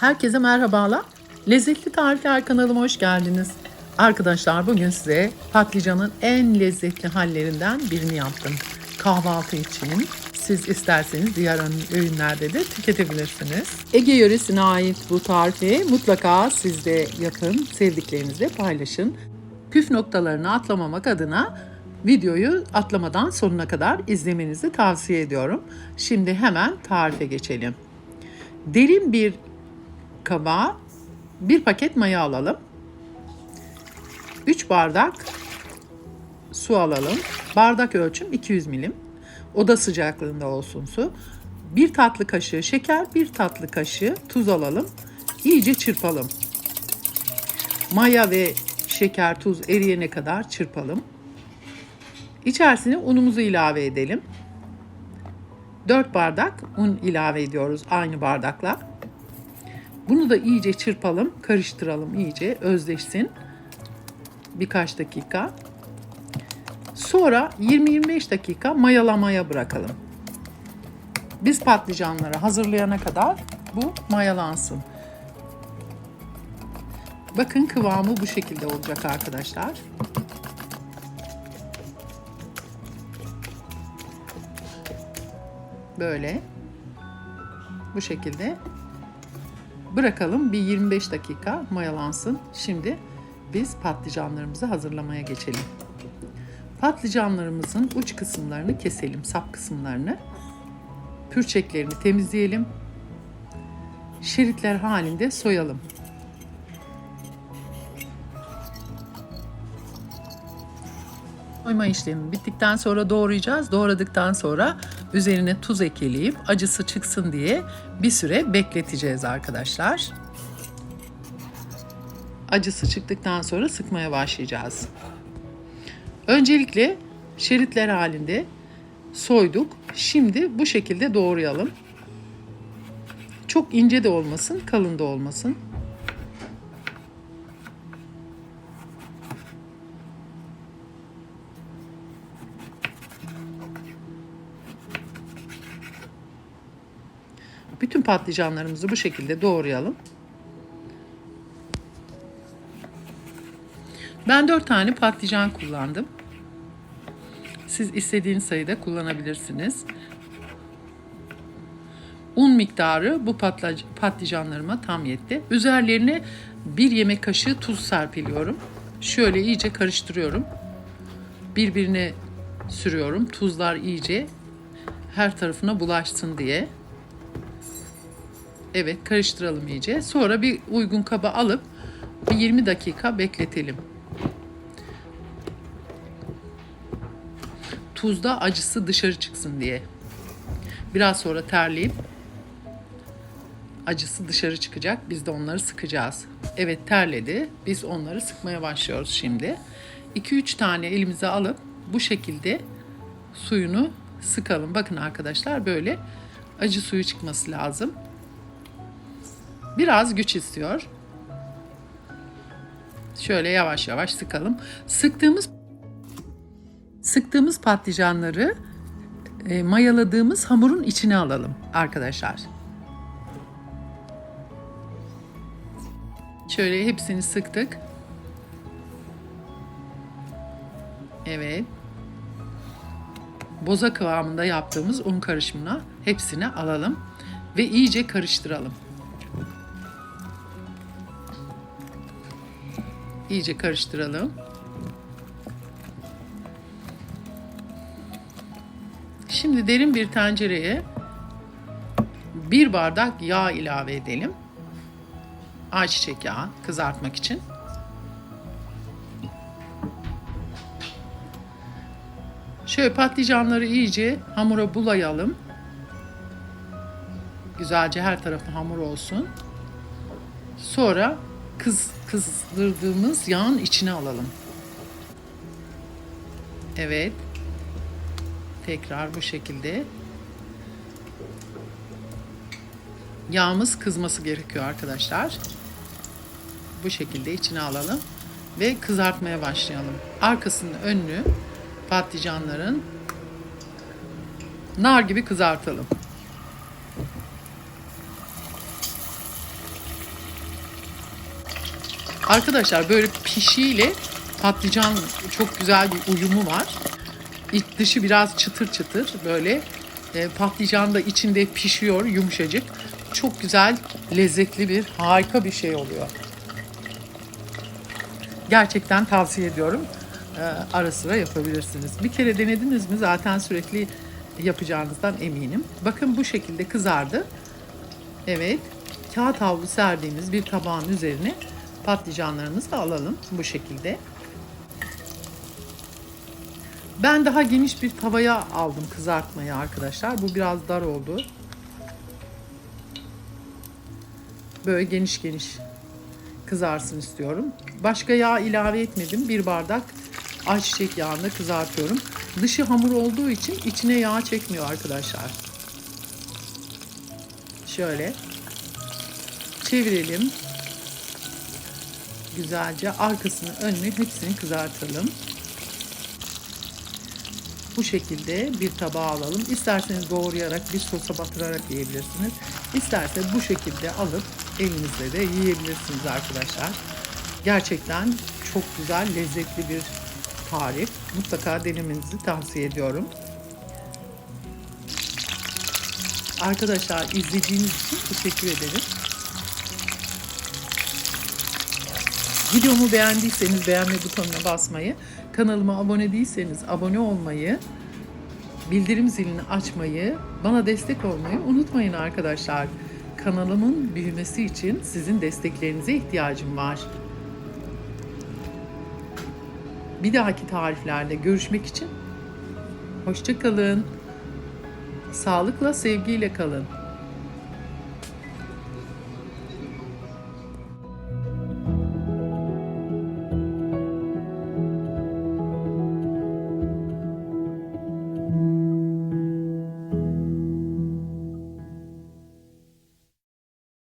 Herkese merhabalar. Lezzetli Tarifler kanalıma hoş geldiniz. Arkadaşlar bugün size patlıcanın en lezzetli hallerinden birini yaptım. Kahvaltı için. Siz isterseniz diğer öğünlerde de tüketebilirsiniz. Ege yöresine ait bu tarifi mutlaka siz de yapın, sevdiklerinizle paylaşın. Püf noktalarını atlamamak adına videoyu atlamadan sonuna kadar izlemenizi tavsiye ediyorum. Şimdi hemen tarife geçelim. Derin bir kaba bir paket maya alalım. 3 bardak su alalım. Bardak ölçüm 200 milim. Oda sıcaklığında olsun su. Bir tatlı kaşığı şeker, bir tatlı kaşığı tuz alalım. İyice çırpalım. Maya ve şeker, tuz eriyene kadar çırpalım. İçerisine unumuzu ilave edelim. 4 bardak un ilave ediyoruz aynı bardakla. Bunu da iyice çırpalım, karıştıralım iyice özleşsin. Birkaç dakika. Sonra 20-25 dakika mayalamaya bırakalım. Biz patlıcanları hazırlayana kadar bu mayalansın. Bakın kıvamı bu şekilde olacak arkadaşlar. Böyle. Bu şekilde bırakalım bir 25 dakika mayalansın. Şimdi biz patlıcanlarımızı hazırlamaya geçelim. Patlıcanlarımızın uç kısımlarını keselim, sap kısımlarını. Pürçeklerini temizleyelim. Şeritler halinde soyalım. Soyma işlemi bittikten sonra doğrayacağız. Doğradıktan sonra üzerine tuz ekleyip acısı çıksın diye bir süre bekleteceğiz arkadaşlar. Acısı çıktıktan sonra sıkmaya başlayacağız. Öncelikle şeritler halinde soyduk. Şimdi bu şekilde doğrayalım. Çok ince de olmasın, kalın da olmasın. Patlıcanlarımızı bu şekilde doğrayalım. Ben 4 tane patlıcan kullandım. Siz istediğiniz sayıda kullanabilirsiniz. Un miktarı bu patlıcanlarıma tam yetti. Üzerlerine bir yemek kaşığı tuz serpiliyorum. Şöyle iyice karıştırıyorum. Birbirine sürüyorum. Tuzlar iyice her tarafına bulaşsın diye. Evet karıştıralım iyice. Sonra bir uygun kaba alıp bir 20 dakika bekletelim. Tuzda acısı dışarı çıksın diye. Biraz sonra terleyip acısı dışarı çıkacak. Biz de onları sıkacağız. Evet terledi. Biz onları sıkmaya başlıyoruz şimdi. 2-3 tane elimize alıp bu şekilde suyunu sıkalım. Bakın arkadaşlar böyle acı suyu çıkması lazım. Biraz güç istiyor. Şöyle yavaş yavaş sıkalım. Sıktığımız sıktığımız patlıcanları e, mayaladığımız hamurun içine alalım arkadaşlar. Şöyle hepsini sıktık. Evet. Boza kıvamında yaptığımız un karışımına hepsini alalım ve iyice karıştıralım. İyice karıştıralım. Şimdi derin bir tencereye bir bardak yağ ilave edelim. Ayçiçek yağı kızartmak için. Şöyle patlıcanları iyice hamura bulayalım. Güzelce her tarafı hamur olsun. Sonra kız kızdırdığımız yağın içine alalım. Evet. Tekrar bu şekilde. Yağımız kızması gerekiyor arkadaşlar. Bu şekilde içine alalım ve kızartmaya başlayalım. Arkasını önünü patlıcanların nar gibi kızartalım. Arkadaşlar böyle pişiyle patlıcan çok güzel bir uyumu var. İç dışı biraz çıtır çıtır böyle e, patlıcan da içinde pişiyor yumuşacık. Çok güzel, lezzetli bir harika bir şey oluyor. Gerçekten tavsiye ediyorum. E, ara sıra yapabilirsiniz. Bir kere denediniz mi zaten sürekli yapacağınızdan eminim. Bakın bu şekilde kızardı. Evet. Kağıt havlu serdiğimiz bir tabağın üzerine patlıcanlarımızı da alalım bu şekilde. Ben daha geniş bir tavaya aldım kızartmayı arkadaşlar. Bu biraz dar oldu. Böyle geniş geniş kızarsın istiyorum. Başka yağ ilave etmedim. Bir bardak ayçiçek yağında kızartıyorum. Dışı hamur olduğu için içine yağ çekmiyor arkadaşlar. Şöyle çevirelim. Güzelce arkasını önünü hepsini kızartalım. Bu şekilde bir tabağa alalım. İsterseniz doğrayarak bir sosa batırarak yiyebilirsiniz. İsterseniz bu şekilde alıp elinizle de yiyebilirsiniz arkadaşlar. Gerçekten çok güzel, lezzetli bir tarif. Mutlaka denemenizi tavsiye ediyorum. Arkadaşlar izlediğiniz için teşekkür ederim. Videomu beğendiyseniz beğenme butonuna basmayı, kanalıma abone değilseniz abone olmayı, bildirim zilini açmayı, bana destek olmayı unutmayın arkadaşlar. Kanalımın büyümesi için sizin desteklerinize ihtiyacım var. Bir dahaki tariflerde görüşmek için hoşça kalın. Sağlıkla, sevgiyle kalın.